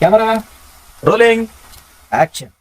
camera rolling action